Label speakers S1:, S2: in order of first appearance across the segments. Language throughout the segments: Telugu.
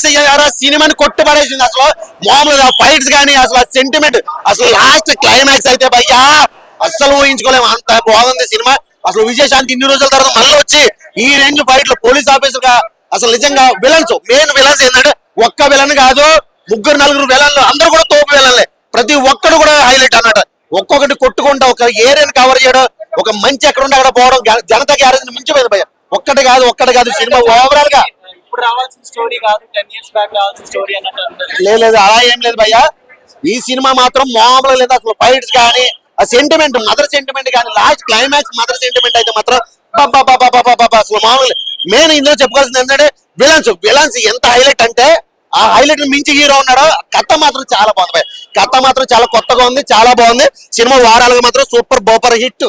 S1: పోలీస్ సినిమాని కొట్టుపడేసింది అసలు. మామూలుగా ఫైట్స్ కానీ అసలు సెంటిమెంట్ అసలు లాస్ట్ క్లైమాక్స్ అయితే భయ్యా అస్సలు ఊహించుకోలేము అంత బాగుంది సినిమా. అసలు విజయశాంతి ఇన్ని రోజుల తర్వాత మళ్ళీ వచ్చి ఈ రేంజ్ ఫైట్లో పోలీస్ ఆఫీసర్గా అసలు నిజంగా విలన్స్ మెయిన్ విలన్స్ ఏంటంటే ఒక్క విలన్ కాదు ముగ్గురు నలుగురు విలన్లు అందరూ కూడా తోపు విలన్లే ప్రతి ఒక్కడు కూడా హైలైట్ అన్నట్టు ఒక్కొక్కటి కొట్టుకుంటా ఒక ఏరియాని కవర్ చేయడం ఒక మంచి ఎక్కడ ఉంటే అక్కడ పోవడం జన- జనతా గ్యారేజ్ మించిపోయింది భయ్య. ఒక్కటి కాదు ఒక్కటి కాదు సినిమా ఓవరాల్గా.
S2: ఇప్పుడు రావాల్సిన స్టోరీ కాదు టెన్ ఇయర్స్ బ్యాక్ రావాల్సిన స్టోరీ అన్నట్టు.
S1: లేదు లేదు అలా ఏం లేదు భయ్యా. ఈ సినిమా మాత్రం మామూలుగా లేదు అసలు ఫైట్స్ కానీ ఆ సెంటిమెంట్ మదర్ సెంటిమెంట్ కానీ లాస్ట్ క్లైమాక్స్ మదర్ సెంటిమెంట్ అయితే మాత్రం అసలు మామూలు మెయిన్ ఇందులో చెప్పుకోవాల్సింది ఏంటంటే విలన్స్ విలన్స్ ఎంత హైలైట్ అంటే ఆ హైలైట్ మించి హీరో ఉన్నాడు. కథ మాత్రం చాలా బాగుంది భయ్యా. కథ మాత్రం చాలా కొత్తగా ఉంది చాలా బాగుంది. సినిమా వారాలుగా మాత్రం super bumper hit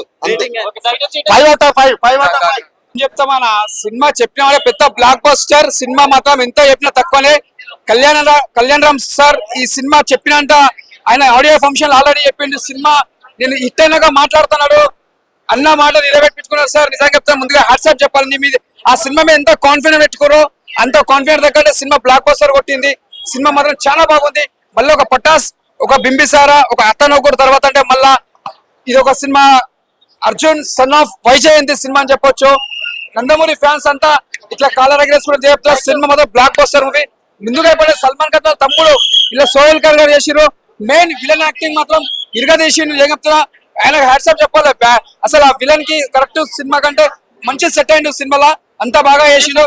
S1: five out of five five out of five
S3: చెప్తామన్న. సినిమా చెప్పిన పెద్ద బ్లాక్ బస్టర్ సినిమా మాత్రం ఎంత చెప్పినా తక్కువనే. కళ్యాణ కళ్యాణ్ రామ్ సార్ ఈ సినిమా చెప్పినంత ఆయన ఆడియో ఫంక్షన్ ఆల్రెడీ చెప్పిండు సినిమా. నేను ఇట్టైనగా మాట్లాడుతున్నాడు. అన్న మాట నిలబెట్టుకున్నారు సార్. నిజంగా చెప్తాను ముందుగా హాట్సాప్ చెప్పాలి మీద. ఆ సినిమా మీద ఎంత కాన్ఫిడెంట్ పెట్టుకోరో అంత కాన్ఫిడెంట్ దగ్గర సినిమా బ్లాక్ బస్టర్ కొట్టింది. సినిమా మాత్రం చాలా బాగుంది. మళ్ళీ ఒక పటాస్ ఒక బింబిసారా ఒక అత్తనొకరు తర్వాత అంటే మళ్ళా ఇది ఒక cinema. Arjun son of Vyjayanthi cinema అని చెప్పొచ్చు. నందమూరి ఫ్యాన్స్ అంతా ఇట్లా కాలర్ కూడా చెప్తారు సినిమా మాత్రం బ్లాక్ బస్టర్ మూవీ ముందుగా ఇప్పుడు సల్మాన్ ఖాన్ తమ్ముడు ఇలా సోహెల్ ఖాన్ గారు చేసిరు మెయిన్ విలన్ యాక్టింగ్ మాత్రం ఇరగదీసిండు ఏం చెప్తున్నా ఆయన హ్యాట్సాప్ చెప్పాలి? బ్యా- అసలు ఆ విలన్కి కరెక్ట్ సినిమా కంటే మంచి సెట్ అయిండు సినిమాలో? అంత బాగా చేసిండు.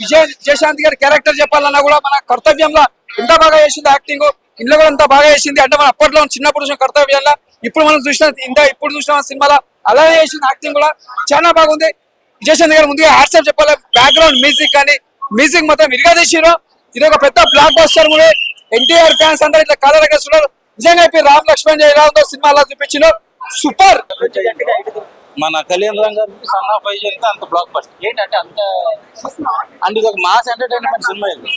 S3: విజయ్ విజయశాంతి గారి క్యారెక్టర్ చెప్పాలన్నా కూడా మన కర్తవ్యంలో ఎంత బాగా చేసింది యాక్టింగ్ ఇంట్లో కూడా అంత బాగా చేసింది. అంటే మన అప్పట్లో చిన్నప్పుడు చూసిన కర్తవ్యంలో. ఇప్పుడు మనం చూసిన ఇంత ఇప్పుడు చూసిన సినిమాలో అలాగే చేసింది యాక్టింగ్ కూడా. చాలా బాగుంది. విజయశాంతి గారు ముందుగా హ్యాట్సాప్ చెప్పాలి? బ్యాక్గ్రౌండ్ మ్యూజిక్ కానీ మ్యూజిక్ మొత్తం ఇరుగా తీసిరు ఇది ఒక పెద్ద blockbuster movie NTR fans అందరూ ఇట్లా కలర్ వేస్తున్నారు నిజంగా ఇప్పుడు రామ్ లక్ష్మణ్ జయరామ్ సినిమా అలా చూపించిన సూపర్
S4: మన కళ్యాణ్ రామ్ గారికి సన్ ఆఫ్ వైజ్ అంతా అంత బ్లాక్ బస్టర్
S2: ఏంటంటే అంత
S4: అంటే ఇది ఒక మాస్ ఎంటర్టైన్మెంట్ సినిమా ఇది.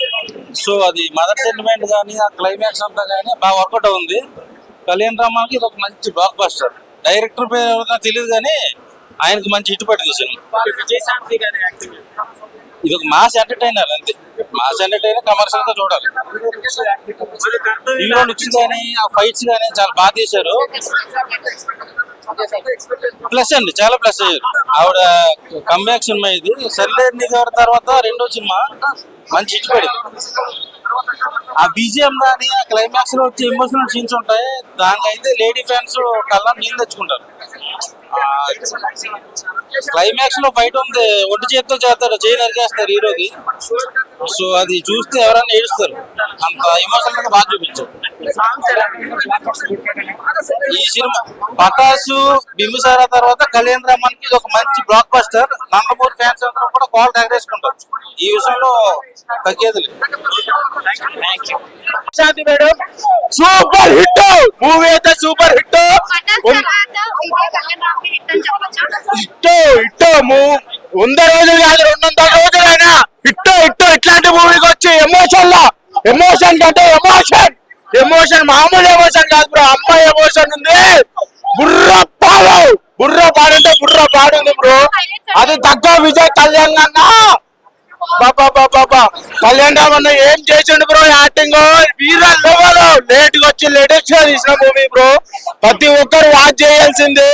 S4: సో అది మదర్ సెంటిమెంట్ కానీ ఆ క్లైమాక్స్ అంతా కానీ బాగా వర్కౌట్ ఉంది కళ్యాణ్ రామానికి ఇది ఒక మంచి బ్లాక్ బస్టర్ డైరెక్టర్ పేరు ఎవరికైనా తెలియదు కానీ ఆయనకి మంచి హిట్ పట్టింది సినిమా ఇది ఒక మాస్ ఎంటర్టైనర్ అంతే. మాస్ ఎంటర్టైనర్ కమర్షియల్గా చూడాలి. హీరో లుక్స్ కానీ ఆ ఫైట్స్ కానీ చాలా బాగా తీశారు ప్లస్ అండి చాలా ప్లస్ అయ్యారు ఆవిడ కంబ్యాక్ సినిమా ఇది. సరిలేని గారి తర్వాత రెండో సినిమా మంచి హిట్ పడింది. ఆ బీజిఎం కానీ ఆ క్లైమాక్స్లో వచ్చే ఎమోషనల్ సీన్స్ ఉంటాయి. దానికైతే లేడీ ఫ్యాన్స్ కళ్ళ నీళ్ళు తెచ్చుకుంటారు. క్లైమాక్స్లో ఫైట్ ఉంది. ఒంటి చేతితో చేస్తారు చేయి నరికేస్తారు హీరోకి. సో అది చూస్తే ఎవరైనా ఏడుస్తారు. అంత ఎమోషనల్గా బాగా చూపించారు ఈ సినిమా పటాసు బింబిసారా తర్వాత కళ్యాణ్ రామన్కి ఇది ఒక మంచి బ్లాక్ బస్టర్ నందమూరి ఫ్యాన్స్ అందరూ కూడా కాల్ ఎగరేసుకుంటారు ఈ విషయంలో తగ్గేది లేదు.
S2: Shanthi madam.
S1: Super hit movie అయితే సూపర్ హిట్ ఇట్టో ఇట్టో వంద రోజులు కాదు రెండు వందల రోజులైనా ఇట్టో ఇట్టో ఇట్లాంటి మూవీకి వచ్చి ఎమోషన్లో ఎమోషన్ అంటే ఎమోషన్. ఎమోషన్ మామూలు ఎమోషన్ కాదు బ్రో అమ్మాయి ఎమోషన్ ఉంది. బుర్ర పాడు బుర్ర పాడుంటే బుర్ర పాడుంది బ్రో. అది తగ్గ విజయ్ కళ్యాణ్ అన్న. బాబా బాబా కళ్యాణ్ రామ్ అన్న ఏం చేసిండు బ్రో యాక్టింగ్? వీర లెవెల్. లేట్గా వచ్చి లేటెస్ట్గా తీసిన మూవీ బ్రో. ప్రతి ఒక్కరు వాచ్ చేయాల్సింది.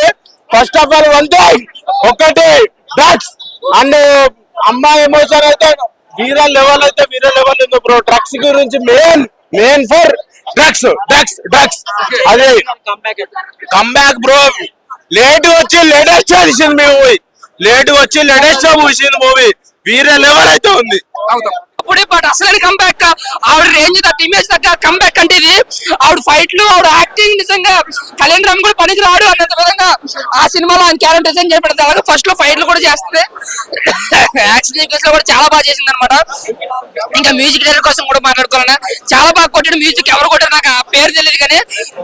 S1: First of all one thing ఒకటి డ్రగ్స్ అండ్ uh, అమ్మాయి ఎమోషన్ అయితే వీర లెవెల్ అయితే వీర లెవెల్ ఉంది బ్రో డ్రగ్స్ గురించి main main for drugs drugs drugs అది కమ్బ్యాక్ బ్రో లేట్ వచ్చి లేటెస్ట్ తీసింది మూవీ లేట్ వచ్చి లేటెస్ట్ చూసింది మూవీ వీర లెవెల్ అయితే ఉంది.
S5: అప్పుడే బట్ అసలు కంబ్యాక్ ఆవిడ రేంజ్ తగ్గ ఇమేజ్ తగ్గ కంబ్యాక్ అంటే ఇది. ఆవిడ ఫైట్లు ఆవిడ యాక్టింగ్ నిజంగా కళ్యాణ్ రామ్ కూడా పనికి రాడు అన్నంత విధంగా. ఆ సినిమాలో ఆయన క్యారెక్టర్ డిజైన్ చేయబడింది అలాగే ఫస్ట్లో ఫైట్లు కూడా చేస్తుంది యాక్షన్ సీక్వెన్స్లో కూడా చాలా బాగా చేసింది అనమాట ఇంకా మ్యూజిక్ డైరెక్టర్ కోసం కూడా మాట్లాడుకోవాలన్నా. చాలా బాగా కొట్టాడు మ్యూజిక్ ఎవరు కొట్టారు నాకు ఆ పేరు తెలియదు కానీ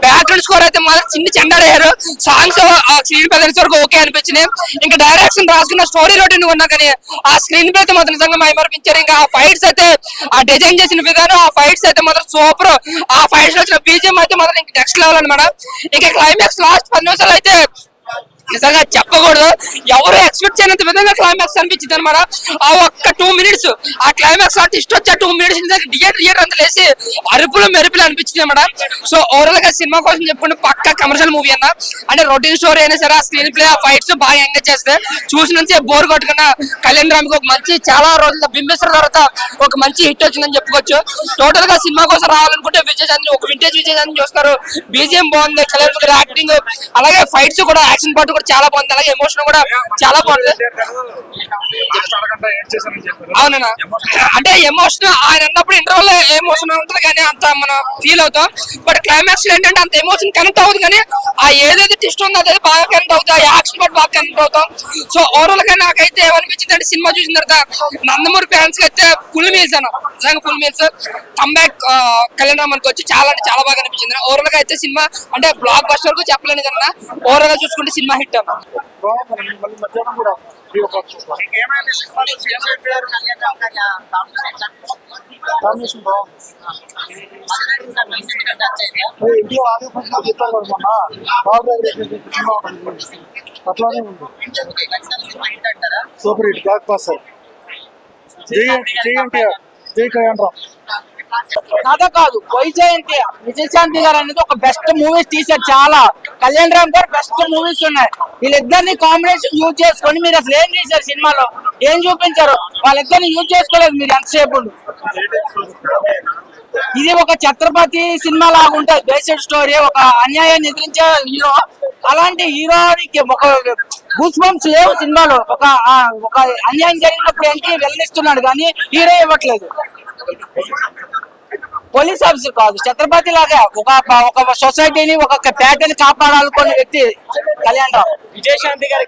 S5: బ్యాక్గ్రౌండ్ స్కోర్ అయితే మాత్రం చిన్న చెండాడయ్యారు సాంగ్స్ ఆ స్క్రీన్ ప్రెజెన్స్ వరకు ఓకే అనిపించినాయి. ఇంకా డైరెక్షన్ రాసుకున్న స్టోరీ రోటీ ఉన్నా కానీ ఆ స్క్రీన్ ప్లే అయితే మాత్రం నిజంగా మైమర్పించారు. ఇంకా ఆ ఫైట్స్ అయితే ఆ డిజైన్ చేసిన విధానం ఆ ఫైట్స్ అయితే మాత్రం సూపర్ ఆ ఫైట్స్ వచ్చిన బీజియం అయితే మాత్రం ఇంకా నెక్స్ట్ లెవెల్ అనమాట ఇంకా క్లైమాక్స్ లాస్ట్ పది నిమిషాలు అయితే నిజంగా చెప్పకూడదు. ఎవరు ఎక్స్పెక్ట్ చేయనంత విధంగా క్లైమాక్స్ అనిపించింది అనమాట ఆ ఒక్క టూ మినిట్స్ ఆ క్లైమాక్స్ ఆర్టిస్ట్ ఇష్టం వచ్చే టూ మినిట్స్ థియేటర్ థియేటర్ అంతా లేసి అరుపులు మెరుపులు అనిపించింది అనమాట సో ఓవరాల్గా సినిమా కోసం చెప్పుకుంటే పక్క కమర్షియల్ మూవీ అన్న. అంటే రొటీన్ స్టోరీ అయినా సరే ఆ స్క్రీన్ ప్లే ఆ ఫైట్స్ బాగా ఎంగేజ్ చేస్తే చూసినంతే బోర్ కొట్టుకున్న కళ్యాణ్ రామ్కి ఒక మంచి చాలా రోజుల బింబేశ్వర తర్వాత ఒక మంచి హిట్ వచ్చిందని చెప్పుకోవచ్చు. టోటల్గా సినిమా కోసం రావాలనుకుంటే విజయ్ ఒక వింటేజ్ విజయ్ చూస్తారు. బీజిఎం బాగుంది కళ్యాణ్ యాక్టింగ్ అలాగే ఫైట్స్ కూడా యాక్షన్ పార్ట్ కూడా చాలా బాగుంది. అలాగే ఎమోషన్ కూడా చాలా బాగుంది. అవునన్నా అంటే ఎమోషన్ ఆయన అన్నప్పుడు ఇంటర్వల్ ఎమోషన్ ఉంటుంది కానీ అంత మనం ఫీల్ అవుతాం. బట్ క్లైమాక్స్లో ఏంటంటే అంత ఎమోషన్ కనెక్ట్ అవుతుంది కానీ ఆ ఏదైతే ట్విస్ట్ ఉందో అదే బాగా కనెక్ట్ అవుతుంది ఆ యాక్షన్ బట్ బాగా కనెక్ట్ అవుతాం. సో ఓవరాల్గా నాకైతే ఏమనిపించింది అంటే సినిమా చూసిన తర్వాత నందమూరి ఫ్యాన్స్కి అయితే ఫుల్ మీల్స్ అన్న. నిజంగా ఫుల్ మీల్స్ కమ్బ్యాక్ కళ్యాణ్ రామన్కి వచ్చి చాలా అంటే చాలా బాగా అనిపించింది. ఓవరాల్గా అయితే సినిమా అంటే బ్లాక్ బస్టర్కు చెప్పలేను కన్నా ఓవరాల్గా చూసుకుంటే సినిమా హిట్ అన్న
S6: ఇంట్లో ఆడియో ఫంక్షన్ కదా అట్లానే ఉంది సూపర్ హిట్ బ్లాక్ బాస్టర్ జై జై ఎన్టీఆర్ జై కళ్యాణ్ రామ్
S7: కథ కాదు వైజయంతి విజయశాంతి గారు అనేది ఒక బెస్ట్ మూవీస్ తీసారు చాలా. కళ్యాణ్ రామ్ గారు బెస్ట్ మూవీస్ ఉన్నాయి. వీళ్ళిద్దరిని కాంబినేషన్ యూజ్ చేసుకొని మీరు అసలు ఏం చేశారు సినిమాలో? ఏం చూపించారు? వాళ్ళిద్దరిని యూజ్ చేసుకోలేదు మీరు ఎంతసేపు? ఇది ఒక ఛత్రపతి సినిమా లాగా ఉంటుంది. బేస్డ్ స్టోరీ ఒక అన్యాయాన్ని ఎదిరించే హీరో. అలాంటి హీరోకి ఒక గూస్ బంప్స్ లేవు సినిమాలో. ఒక ఒక అన్యాయం జరిగినప్పుడు ఏంటి? వెళ్ళనిస్తున్నాడు కానీ హీరో ఇవ్వట్లేదు. పోలీస్ ఆఫీసర్ కాదు ఛత్రపతి లాగా. ఒక ఒక సొసైటీని ఒక పేటని కాపాడాలనుకున్న వ్యక్తి కళ్యాణ్ రావు.
S8: విజయశాంతి గారి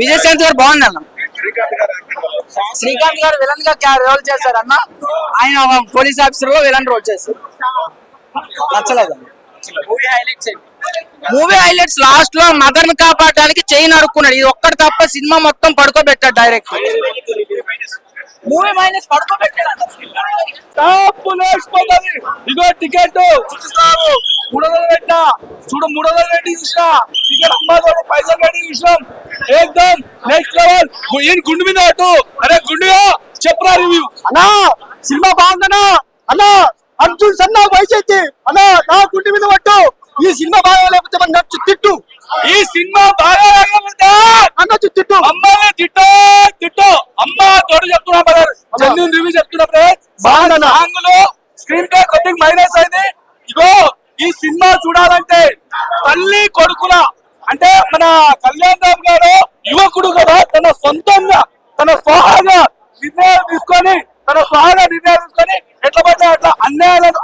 S7: విజయశాంతి గారు బాగుంది అన్న. శ్రీకాంత్ గారు విలన్గా రోల్ చేశారు అన్న ఆయన పోలీస్ ఆఫీసర్లో విలన్ రోల్ చేశారు నచ్చలేదు
S8: మూవీ హైలైట్స్
S7: మూవీ హైలైట్స్ లాస్ట్లో మదర్ని కాపాడడానికి చైన్ అడుక్కున్నాడు ఇది ఒక్కటి తప్ప సినిమా మొత్తం పడుకోబెట్టాడు డైరెక్ట్ మూవీ మైనస్ పడుకోబెట్టాడు.
S3: ఇగో టికెట్. మూడు వందలు చూడు మూడు వందలు పెట్టి చూసినా టికెట్ పైసలు పెట్టి చూసినాం ఏకదం నెక్స్ట్ లెవెల్ ఈయన గుండు మీద అటు. అరే గుండుగా చెప్పరా రివ్యూ
S6: అన్నా సినిమా బాగుందన్నా? అన్నా అర్జున్ సన్నా వైసెత్తి అన్నా నా గుండె మీద పట్టు. ఈ సినిమా బాగా లేకపోతే మన నచ్చు తిట్టు.
S3: ఈ సినిమా బాగా లేకపోతే
S6: అన్నచ్చు తిట్టు.
S3: అమ్మాయి తిట్టో తిట్టో. అమ్మ తోడు చెప్తున్నా బ్రదర్ జెన్యున్ రివ్యూ చెప్తున్నా బ్రదర్
S6: బాగుందన్న.
S3: సాంగ్లో స్క్రీన్ ప్లే కొద్దిగా మైనస్ అయింది. ఇగో ఈ సినిమా చూడాలంటే తల్లి కొడుకుల అంటే మన కళ్యాణ్ రామ్ గారు యువకుడు కదా తన సొంతంగా తన స్వహాగా నిర్ణయాలు తీసుకొని తన స్వహాగా నిర్ణయాలు తీసుకొని ఎట్లా పడితే అట్లా అన్యాయాలను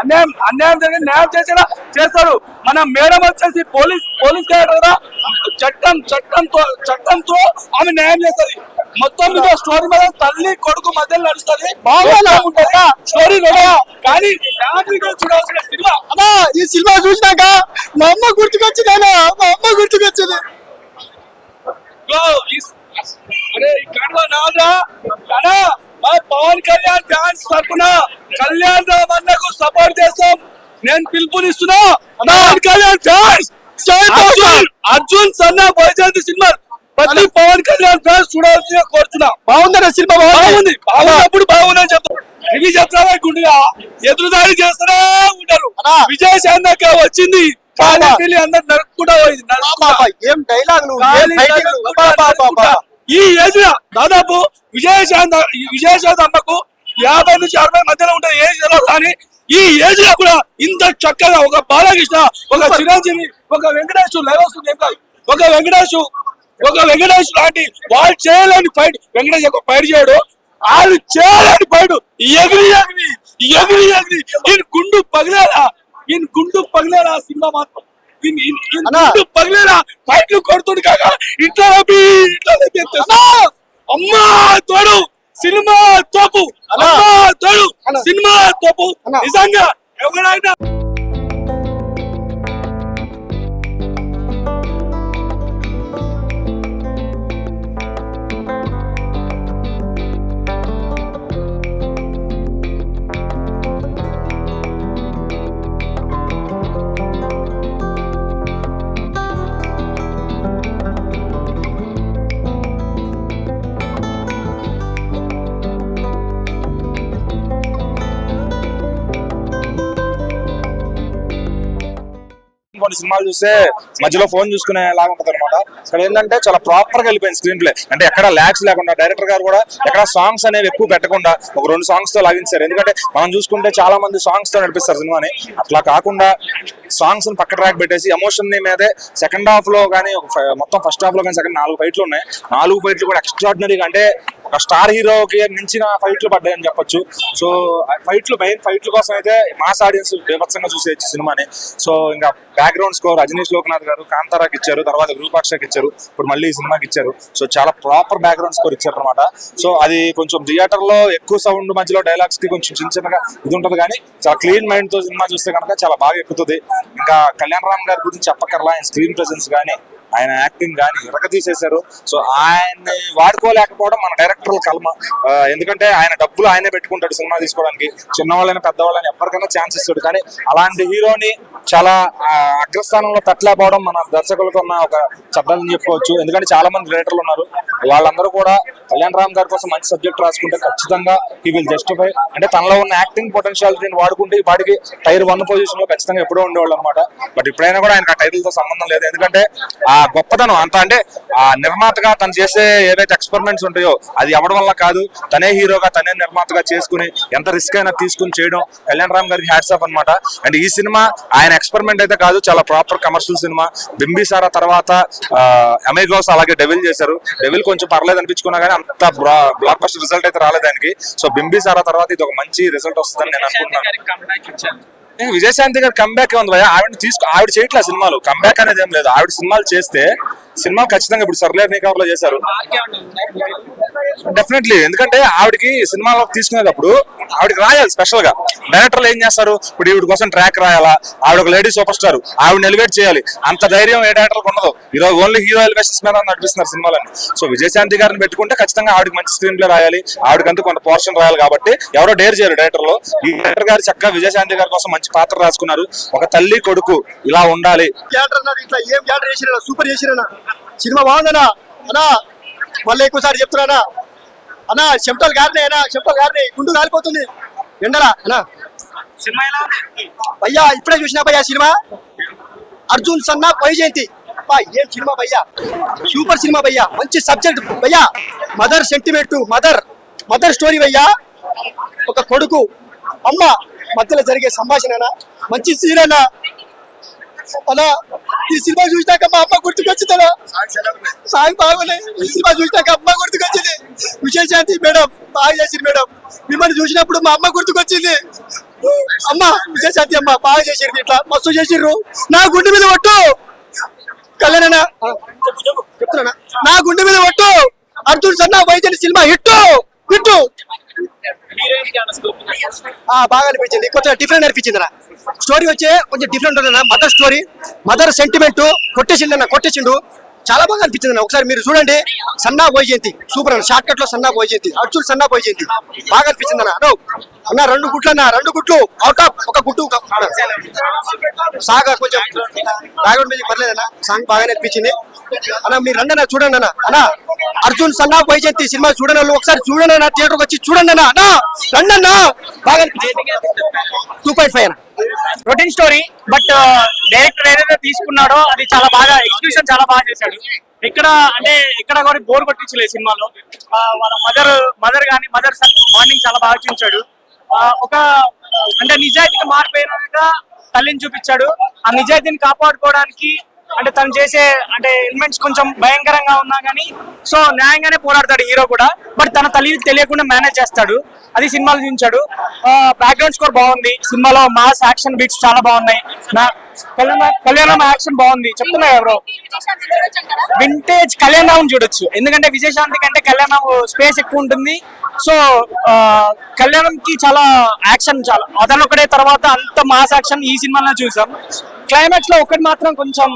S3: అన్యాయం అన్యాయం జరిగి న్యాయం చేసేలా చేస్తాడు మన మేడం వచ్చేసి పోలీస్ పోలీస్ క్యారెక్టర్ కదా చట్టం చట్టంతో చట్టంతో ఆమె న్యాయం చేస్తుంది. మొత్తం మీద స్టోరీ మీద తల్లి కొడుకు మధ్యలో నడుస్తుంది. బాగా ఉంటుందా? స్టోరీ కానీ చూడాల్సిన సినిమా.
S6: అన్నా ఈ సినిమా చూసినాక మా అమ్మ గుర్తుకొచ్చింది మా అమ్మ గుర్తుకొచ్చింది.
S3: అరే నాదా? మా పవన్ కళ్యాణ్ ఫ్యాన్స్ తరపున కళ్యాణ్ రామ్ అన్నకు సపోర్ట్ చేస్తాం. నేను పిలుపునిస్తున్నా. Pawan Kalyan fans Arjun! Son Vyjayanthi cinema. ప్రతి పవన్ కళ్యాణ్ ఫ్యాన్స్ చూడాల్సిందిగా కోరుతున్నా.
S6: బాగుందన్న సినిమా
S3: బాగుంది. బాగున్నప్పుడు బాగుందని చెప్తాం. ఇవి చెప్తారా గుండుగా? ఎదురుదాడి చేస్తూనే ఉంటారు.
S6: అన్నా.
S3: విజయశాంతక వచ్చింది. అందరు.
S6: ఏం.
S3: ఈ ఏజ్ దాదాపు విజయశాంత విజయశాంత అమ్మకు యాభై నుంచి అరవై మధ్యలో ఉండే ఏజ్ కానీ ఈ ఏజ్లో కూడా ఇంత చక్కగా ఒక బాలకృష్ణ ఒక చిరంజీవి ఒక వెంకటేష్ లైవ్ వస్తుంది ఒక వెంకటేష్ ఒక వెంకటేష్ లాంటి వాళ్ళు చేయలేని ఫైట్ వెంకటేష్ ఒక ఫైట్ చేయడు. వాళ్ళు చేయలేని ఫైట్ ఎగిరి ఎగిరి ఎగిరి ఎగిరి. ఈయన గుండు పగిలేలా ఈయన గుండు పగిలేలా సినిమా మాత్రం? పగిలేలా ఫైట్లు కొడుతుంది కాక ఇట్లా ఇట్లా. అమ్మా తోడు. సినిమా తోపు. సినిమా తోపు. నిజంగా ఎవరైనా
S9: కొన్ని సినిమాలు చూస్తే మధ్యలో ఫోన్ చూసుకునే లాగా ఉంటుంది అనమాట ఇక్కడ ఏంటంటే చాలా ప్రాపర్గా వెళ్ళిపోయింది స్క్రీన్ ప్లే అంటే ఎక్కడ ల్యాక్స్ లేకుండా డైరెక్టర్ గారు కూడా ఎక్కడ సాంగ్స్ అనేవి ఎక్కువ పెట్టకుండా ఒక రెండు సాంగ్స్తో లాగించారు. ఎందుకంటే మనం చూసుకుంటే చాలా మంది సాంగ్స్తో నడిపిస్తారు సినిమాని. అట్లా కాకుండా సాంగ్స్ని పక్క ట్రాక్ పెట్టేసి ఎమోషన్ మీదే సెకండ్ హాఫ్లో కానీ మొత్తం ఫస్ట్ హాఫ్లో కానీ సెకండ్ నాలుగు ఫైట్లు ఉన్నాయి. నాలుగు ఫైట్లు కూడా ఎక్స్ట్రాడినరీగా అంటే ఒక స్టార్ హీరోకి మించిన ఫైట్లు పడ్డాయని చెప్పొచ్చు. సో ఫైట్లు మెయిన్ ఫైట్ల కోసం అయితే మాస్ ఆడియన్స్ బీభత్సంగా చూసేయచ్చు సినిమాని. సో ఇంకా బ్యాక్గ్రౌండ్ స్కోర్ రజనీష్ లోక్నాథ్ గారు కాంతారాకి ఇచ్చారు తర్వాత విరూపాక్షకి ఇచ్చారు ఇప్పుడు మళ్ళీ ఈ సినిమాకి ఇచ్చారు. సో చాలా ప్రాపర్ బ్యాక్గ్రౌండ్ స్కోర్ ఇచ్చారు అనమాట సో అది కొంచెం థియేటర్లో ఎక్కువ సౌండ్ మధ్యలో డైలాగ్స్కి కొంచెం చిన్న చిన్నగా ఇది ఉంటుంది కానీ చాలా క్లీన్ మైండ్తో సినిమా చూస్తే కనుక చాలా బాగా ఎక్కుతుంది. ఇంకా కళ్యాణ్ రామ్ గారి గురించి చెప్పకర్లా ఆయన స్క్రీన్ ప్రెసెన్స్ కానీ ఆయన యాక్టింగ్ కానీ ఇరగ తీసేశారు. సో ఆయన్ని వాడుకోలేకపోవడం మన డైరెక్టర్ కల్మ. ఎందుకంటే ఆయన డబ్బులు ఆయనే పెట్టుకుంటాడు సినిమా తీసుకోవడానికి. చిన్నవాళ్ళైనా పెద్దవాళ్ళని ఎవరికైనా ఛాన్స్ ఇస్తాడు. కానీ అలాంటి హీరోని చాలా అగ్రస్థానంలో తట్లేకపోవడం మన దర్శకులకు ఉన్న ఒక శబ్దాలని చెప్పుకోవచ్చు. ఎందుకంటే చాలా మంది రైటర్లు ఉన్నారు. వాళ్ళందరూ కూడా కళ్యాణ్ రామ్ గారి కోసం మంచి సబ్జెక్ట్ రాసుకుంటే ఖచ్చితంగా ఈ విల్ జస్టిఫై అంటే తనలో ఉన్న యాక్టింగ్ పొటెన్షియాలిటీని వాడుకుంటే ఈ పాటికి టైర్ వన్ పొజిషన్లో ఖచ్చితంగా ఎప్పుడో ఉండేవాళ్ళు అనమాట బట్ ఇప్పుడైనా కూడా ఆయనకు ఆ టైర్లతో సంబంధం లేదు. ఎందుకంటే ఆ గొప్పతనం. అంత అంటే ఆ నిర్మాతగా తను చేసే ఏవైతే ఎక్స్పెరిమెంట్స్ ఉంటాయో అది ఎవరి వల్ల కాదు. తనే హీరోగా తనే నిర్మాతగా చేసుకుని ఎంత రిస్క్ అయినా తీసుకుని చేయడం కళ్యాణ్ రామ్ గారికి హ్యాట్స్ ఆఫ్ అన్నమాట. అండ్ ఈ సినిమా ఆయన ఎక్స్పెరిమెంట్ అయితే కాదు చాలా ప్రాపర్ కమర్షియల్ సినిమా. బింబిసారా తర్వాత అమెగోస్ అలాగే డెవిల్ చేశారు. డెవిల్ కొంచెం పర్లేదు అనిపించుకున్నా కానీ అంత బ్లాక్ బస్టర్ రిజల్ట్ అయితే రాలేదు దానికి సో బింబిసారా తర్వాత ఇది ఒక మంచి రిజల్ట్ వస్తుందని నేను అనుకుంటున్నాను. ఏ, విజయశాంతి గారు కంబ్యాక్ ఉంది భయ ఆవిడ తీసుకో ఆవిడ చేయట్లే సినిమాలు. కంబ్యాక్ అనేది ఏం లేదు. ఆవిడ సినిమాలు చేస్తే సినిమా ఖచ్చితంగా ఇప్పుడు సర్లేర్ నీ లో చేశారు. డెఫినెట్లీ ఎందుకంటే ఆవిడకి సినిమాలో తీసుకునేటప్పుడు ఆవిడకి రాయాలి స్పెషల్గా. డైరెక్టర్లు ఏం చేస్తారు? ఇప్పుడు ఈవిడ కోసం ట్రాక్ రాయాలా? ఆవిడ ఒక లేడీ సూపర్ స్టార్ ఆవిడ ఎలివేట్ చేయాలి. అంత ధైర్యం ఏ డైరెక్టర్ ఉండదు. ఈరోజు ఓన్లీ హీరో ఎలివేషన్స్ మీద నడిపిస్తున్నారు సినిమాలని సో విజయశాంతి గారిని పెట్టుకుంటే ఖచ్చితంగా ఆవిడకి మంచి స్క్రీన్ ప్లే రాయాలి. ఆవిడకంతా కొంత పోర్షన్ రాయాలి కాబట్టి ఎవరో డేర్ చేయరు డైరెక్టర్లో. ఈ డైరెక్టర్ గారు చక్కగా విజయశాంతి గారి కోసం మంచి పాత్ర రాసుకున్నారు. ఒక తల్లి కొడుకు ఇలా ఉండాలి.
S6: ఇట్లా ఏం సూపర్ చేసినా సినిమా బాగుందనా అన్నా మళ్ళీ ఎక్కువసారి చెప్తున్నానా? అన్నా చెమటలు గారినాయి అన్నా చెమటలు గారినాయి గుండు కాలిపోతుంది. ఎండరా అన్నా.
S8: సినిమా ఎలా ఉంది
S6: భయ్యా ఇప్పుడే చూసినా భయ్యా సినిమా? అర్జున్ సన్నా పై జయంతి. ఏం సినిమా భయ్యా? సూపర్ సినిమా భయ్యా. మంచి సబ్జెక్ట్ భయ్యా. Mother sentiment mother mother story భయ్యా. ఒక కొడుకు అమ్మ మధ్యలో జరిగే సంభాషణ మంచి సీన్ అన్నా. అలా ఈ సినిమా చూసినాక మా అమ్మ గుర్తుకొచ్చిందనా సాంగ్ బాగున్నాయి. ఈ సినిమా చూసినాక అమ్మ గుర్తుకొచ్చింది. విజయశాంతి మేడం బాగా చేసింది మేడం. మిమ్మల్ని చూసినప్పుడు మా అమ్మ గుర్తుకొచ్చింది. అమ్మ విజయశాంతి అమ్మ బాగా చేసింది ఇట్లా. మస్తు చేసిర్రు నా గుండె మీద పట్టు కళ్యాణ చెప్తున్నా నా గుండె మీద పట్టు అర్జున్ సన్నా వైద్యుని సినిమా హిట్టు. హిట్టు. ఆ బాగా అనిపించింది. కొంచెం డిఫరెంట్ అనిపించింది స్టోరీ వచ్చే కొంచెం డిఫరెంట్ ఉంటుంది మదర్ స్టోరీ మదర్ సెంటిమెంట్ కొట్టేసిండు అన్న కొట్టేసిండు. చాలా బాగా అనిపించింది అన్న ఒకసారి మీరు చూడండి. సన్నా పోయింది సూపర్ అన్న. షార్ట్ కట్లో సన్నా వైజయంతి అర్చులు సన్నా పోయింది బాగా అనిపించింది అన్న. అన్న రెండు గుట్లు అన్న. రెండు గుట్లు. అవుట్ ఆఫ్ ఒక గుట్టు సాగా కొంచెం బ్యాక్గ్రౌండ్ మ్యూజిక్ పర్లేదన్న. సాంగ్ బాగానే అనిపించింది. అన్న మీరు రండి అన్న చూడండి అన్న. అన్న అర్జున్ సన్నా వైజయంతి సినిమా చూడండి ఒకసారి చూడండి అన్న థియేటర్ వచ్చి చూడండి అన్న. అన్న రండి అన్న. బాగా టూ పాయింట్ ఫైవ్ అన్న.
S8: రొటీన్ స్టోరీ బట్ డైరెక్టర్ ఏదైతే తీసుకున్నాడో అది చాలా బాగా ఎగ్జిక్యూషన్ చాలా బాగా చేశాడు. ఇక్కడ అంటే ఇక్కడ కూడా బోర్ కొట్టించలేదు సినిమాలో. వాళ్ళ మదర్ మదర్ గాని మదర్ బాండింగ్ చాలా బాగా చూపించాడు. ఒక అంటే నిజాయితీగా మారిపోయినాక తల్లిని చూపించాడు. ఆ నిజాయితీని కాపాడుకోవడానికి అంటే తను చేసే అంటే ఎలిమెంట్స్ కొంచెం భయంకరంగా ఉన్నా కానీ సో న్యాయంగానే పోరాడతాడు హీరో కూడా. బట్ తన తల్లికి తెలియకుండా మేనేజ్ చేస్తాడు. అది సినిమాలో చూపించాడు. బ్యాక్గ్రౌండ్ స్కోర్ బాగుంది. సినిమాలో మాస్ యాక్షన్ బీట్స్ చాలా బాగున్నాయి. నా కళ్యాణం యాక్షన్ బాగుంది. చెప్తున్నా ఎవరో వింటేజ్ కళ్యాణం చూడొచ్చు. ఎందుకంటే విజయశాంతి కంటే కళ్యాణం స్పేస్ ఎక్కువ ఉంటుంది. సో కళ్యాణం కళ్యాణంకి చాలా యాక్షన్ చాలా. అదనొక్కడే తర్వాత అంత మాస్ యాక్షన్ ఈ సినిమాలో చూసాం. క్లైమాక్స్లో ఒకటి మాత్రం కొంచెం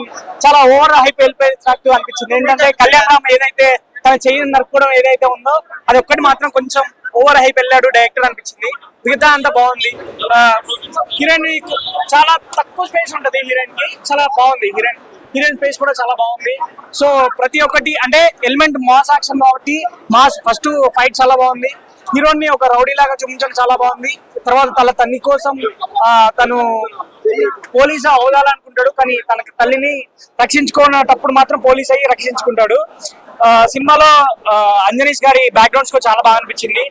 S8: చాలా ఓవర్ హైప్ వెళ్ళిపోయినట్టు అనిపించింది. ఏంటంటే కళ్యాణం ఏదైతే తన చెయ్యి నరుకోవడం ఏదైతే ఉందో అది ఒక్కటి మాత్రం కొంచెం ఓవర్ హైప్ వెళ్ళాడు డైరెక్టర్ అనిపించింది. మిగతా అంతా బాగుంది. హీరోయిన్ చాలా తక్కువ స్పేస్ ఉంటది హీరోయిన్కి. చాలా బాగుంది హీరోయిన్. హీరోయిన్ స్పేస్ కూడా చాలా బాగుంది. సో ప్రతి ఒక్కటి అంటే ఎలిమెంట్ మాస్ యాక్షన్ కాబట్టి మాస్ ఫస్ట్ ఫైట్ చాలా బాగుంది. హీరోయిన్ని ఒక రౌడీ లాగా చూపించడం చాలా బాగుంది. తర్వాత తన తన్ని కోసం తను పోలీస్ అవదాలనుకుంటాడు కానీ తన తల్లిని రక్షించుకున్నప్పుడు మాత్రం పోలీస్ అయ్యి రక్షించుకుంటాడు. సినిమాలో అంజనీష్ గారి బ్యాక్గ్రౌండ్స్ కూడా చాలా బాగా అనిపించింది.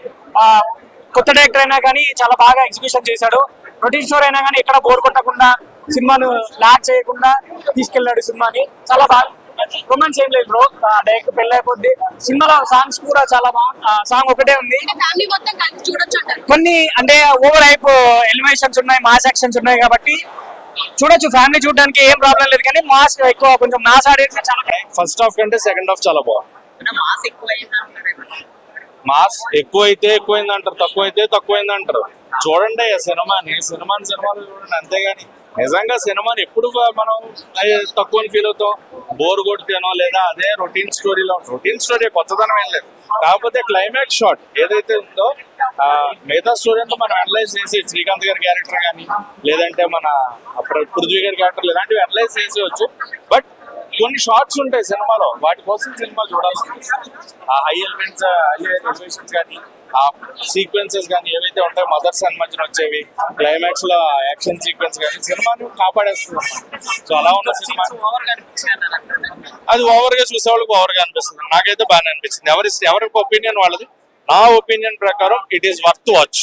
S8: కొత్త డైరెక్టర్ అయినా కానీ చాలా బాగా ఎగ్జిబిషన్ చేశాడు. రొటీన్ స్టోర్ అయినా కానీ ఎక్కడ బోర్ కొట్టకుండా సినిమాను లాక్ చేయకుండా తీసుకెళ్ళాడు సినిమాని. చాలా బాగా రొమాన్స్ ఏం లేదు బ్రో డైరెక్ట్ పెళ్ళి అయిపోద్ది. సినిమాలో సాంగ్స్ కూడా చాలా బాగా సాంగ్ ఒకటే ఉంది.
S10: ఫ్యామిలీ మొత్తం కలిసి చూడొచ్చు అంటారు.
S8: కొన్ని అంటే ఓవర్ హైప్ ఎలివేషన్స్ ఉన్నాయి మాస్ యాక్షన్స్ ఉన్నాయి కాబట్టి చూడొచ్చు. ఫ్యామిలీ చూడడానికి ఏం ప్రాబ్లం లేదు కానీ మాస్ ఎక్కువ కొంచెం మాస్ ఆడియన్స్ చాలా
S11: ఫస్ట్ హాఫ్ కంటే సెకండ్ హాఫ్ చాలా బాగుంది.
S10: మాస్ ఎక్కువ
S11: మాస్ ఎక్కువైతే ఎక్కువైంది అంటారు తక్కువైతే తక్కువైంది అంటారు చూడండి సినిమాని సినిమాని సినిమాలు చూడండి అంతేగాని. నిజంగా సినిమాని ఎప్పుడు మనం తక్కువ ఫీల్ అవుతాం? బోర్ కొడితేనో లేదా అదే రొటీన్ స్టోరీలో రొటీన్ స్టోరీ కొత్తదనం ఏం లేదు. కాకపోతే క్లైమాక్స్ షాట్ ఏదైతే ఉందో మిగతా స్టోరీ అంతా మనం అనలైజ్ చేసి శ్రీకాంత్ గారి క్యారెక్టర్ కానీ లేదంటే మన అప్పుడు పృథ్వీ గారి క్యారెక్టర్ ఇలాంటివి అనలైజ్ చేసేవచ్చు బట్ కొన్ని షార్ట్స్ ఉంటాయి సినిమాలో. వాటి కోసం సినిమా చూడాల్సి ఆ హై ఎలిమెంట్స్ హై ఎలివేషన్స్ కానీ ఆ సీక్వెన్సెస్ కానీ ఏవైతే ఉంటాయో మదర్స్ అండ్ మధ్యన వచ్చేవి క్లైమాక్స్లో యాక్షన్ సీక్వెన్స్ కానీ సినిమాని కాపాడేస్తుంది సో అలా ఉన్న సినిమా అది ఓవర్గా చూసే వాళ్ళకి ఓవర్గా అనిపిస్తుంది. నాకైతే బాగానే అనిపించింది ఎవరి ఎవరి ఒపీనియన్ వాళ్ళది? నా ఒపీనియన్ ప్రకారం it is worth watch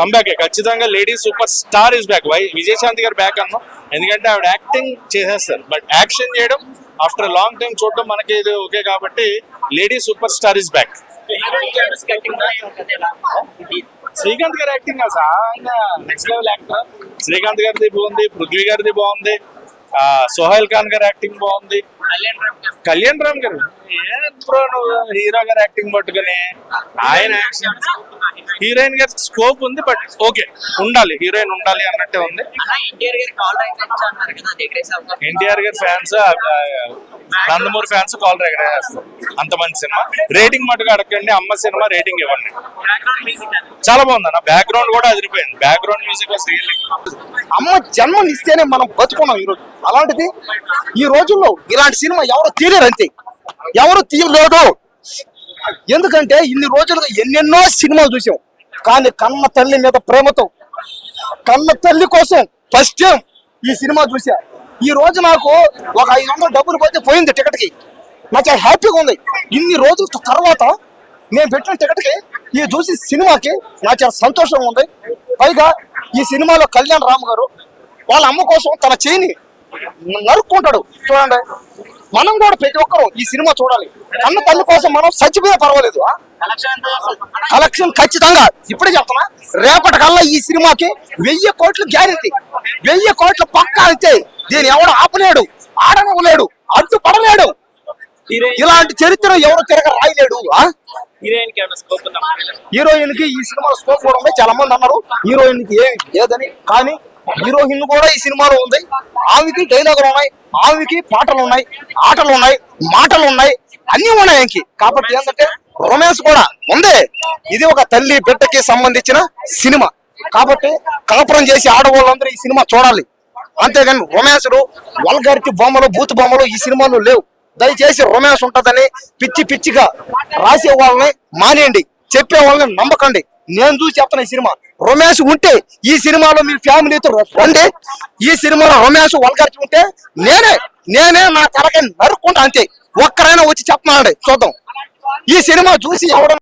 S11: comeback ఖచ్చితంగా lady super star is back why Vijayashanti గారు బ్యాక్ అన్నాం. ఎందుకంటే ఆవిడ యాక్టింగ్ చేసేస్తారు. బట్ యాక్షన్ చేయడం ఆఫ్టర్ లాంగ్ టైం చూడడం మనకి ఇది ఓకే కాబట్టి lady super star is back Srikanth గారి యాక్టింగ్ అసలు ఆయన నెక్స్ట్ లెవెల్ యాక్టర్ శ్రీకాంత్ గారిది బాగుంది పృథ్వీ గారిది బాగుంది. ఆ, సోహైల్ ఖాన్ గారి యాక్టింగ్ బాగుంది. కళ్యాణ్ రామ్ గారు. ఏం బ్రో నువ్వు? హీరో గారి యాక్టింగ్ పట్టుకుని ఆయన యాక్షన్ హీరోయిన్ గారి స్కోప్ ఉంది బట్ ఓకే ఉండాలి హీరోయిన్ ఉండాలి అన్నట్టే ఉంది. ఎన్టీఆర్ గారి ఫ్యాన్స్ నందమూరి ఫ్యాన్స్ కాల్ రెగర్ చేస్తారు. అంత మంచి సినిమా. రేటింగ్ మటుకు అడగండి అమ్మ సినిమా రేటింగ్ ఇవ్వండి. చాలా బాగుంది అన్న బ్యాక్గ్రౌండ్ కూడా అదిరిపోయింది. బ్యాక్గ్రౌండ్ మ్యూజిక్
S12: అమ్మ జన్మనిస్తేనే మనం బతుకున్నాం ఈ రోజు అలాంటిది ఈ రోజుల్లో ఇలాంటి సినిమా ఎవరు తీయలేరు అంతే. ఎవరు తీయలేదు ఎందుకంటే ఇన్ని రోజులుగా ఎన్నెన్నో సినిమాలు చూసాం. కానీ కన్న తల్లి మీద ప్రేమతో కన్న తల్లి కోసం ఫస్ట్ టైం ఈ సినిమా చూసా. ఈ రోజు నాకు ఒక ఐదు వందల డబ్బులు పోతే పోయింది టికెట్కి నాకు చాలా హ్యాపీగా ఉంది. ఇన్ని రోజుల తర్వాత నేను పెట్టిన టికెట్కి ఈ చూసి సినిమాకి నాకు చాలా సంతోషంగా ఉంది. పైగా ఈ సినిమాలో కళ్యాణ్ రామ్ గారు వాళ్ళ అమ్మ కోసం తన చేయిని నరుక్కుంటాడు. చూడండి. మనం కూడా ప్రతి ఒక్కరు ఈ సినిమా చూడాలి. కన్న తల్లి కోసం మనం చచ్చిపోయే పర్వాలేదు? కలెక్షన్ ఖచ్చితంగా. ఇప్పుడే చెప్తున్నా రేపటి కల్లా ఈ సినిమాకి వెయ్యి కోట్లు గ్యారెంటీ. వెయ్యి కోట్ల పక్కా అంతే దీని ఎవడు ఆపలేడు ఆడనవలేడు అడ్డుపడలేడు. ఇలాంటి చరిత్ర ఎవరు తిరగ రాయలేడు ఆ? హీరోయిన్కి ఈ సినిమాలో స్కోప్ కూడా చాలా మంది అన్నారు హీరోయిన్కి ఏమి లేదని కానీ హీరోయిన్ కూడా ఈ సినిమాలో ఉంది. ఆమెకి డైలాగులు ఉన్నాయి ఆమెకి పాటలు ఉన్నాయి ఆటలు ఉన్నాయి మాటలు ఉన్నాయి అన్ని ఉన్నాయి ఆయనకి. కాబట్టి ఏంటంటే రొమాన్స్ కూడా ఉంది. ఇది ఒక తల్లి బిడ్డకి సంబంధించిన సినిమా. కాబట్టి కలపరం చేసి ఆడవాళ్ళందరూ ఈ సినిమా చూడాలి. అంతేగాని రొమాన్స్లు వల్గారిటీ బొమ్మలు బూత్ బొమ్మలు ఈ సినిమాలో లేవు. దయచేసి రొమాన్స్ ఉంటుందని పిచ్చి పిచ్చిగా రాసే వాళ్ళని మానేయండి. చెప్పే వాళ్ళని నమ్మకండి. నేను చూసి చెప్తాను ఈ సినిమా. రొమాన్స్ ఉంటే ఈ సినిమాలో మీ ఫ్యామిలీతో రండి. ఈ సినిమాలో రొమాన్స్ వలకరిచి ఉంటే నేనే నేనే నా తలకి నరుక్కుంటా అంతే. ఒక్కరైనా వచ్చి చెప్పమనండి. చూద్దాం. ఈ సినిమా చూసి ఎవడ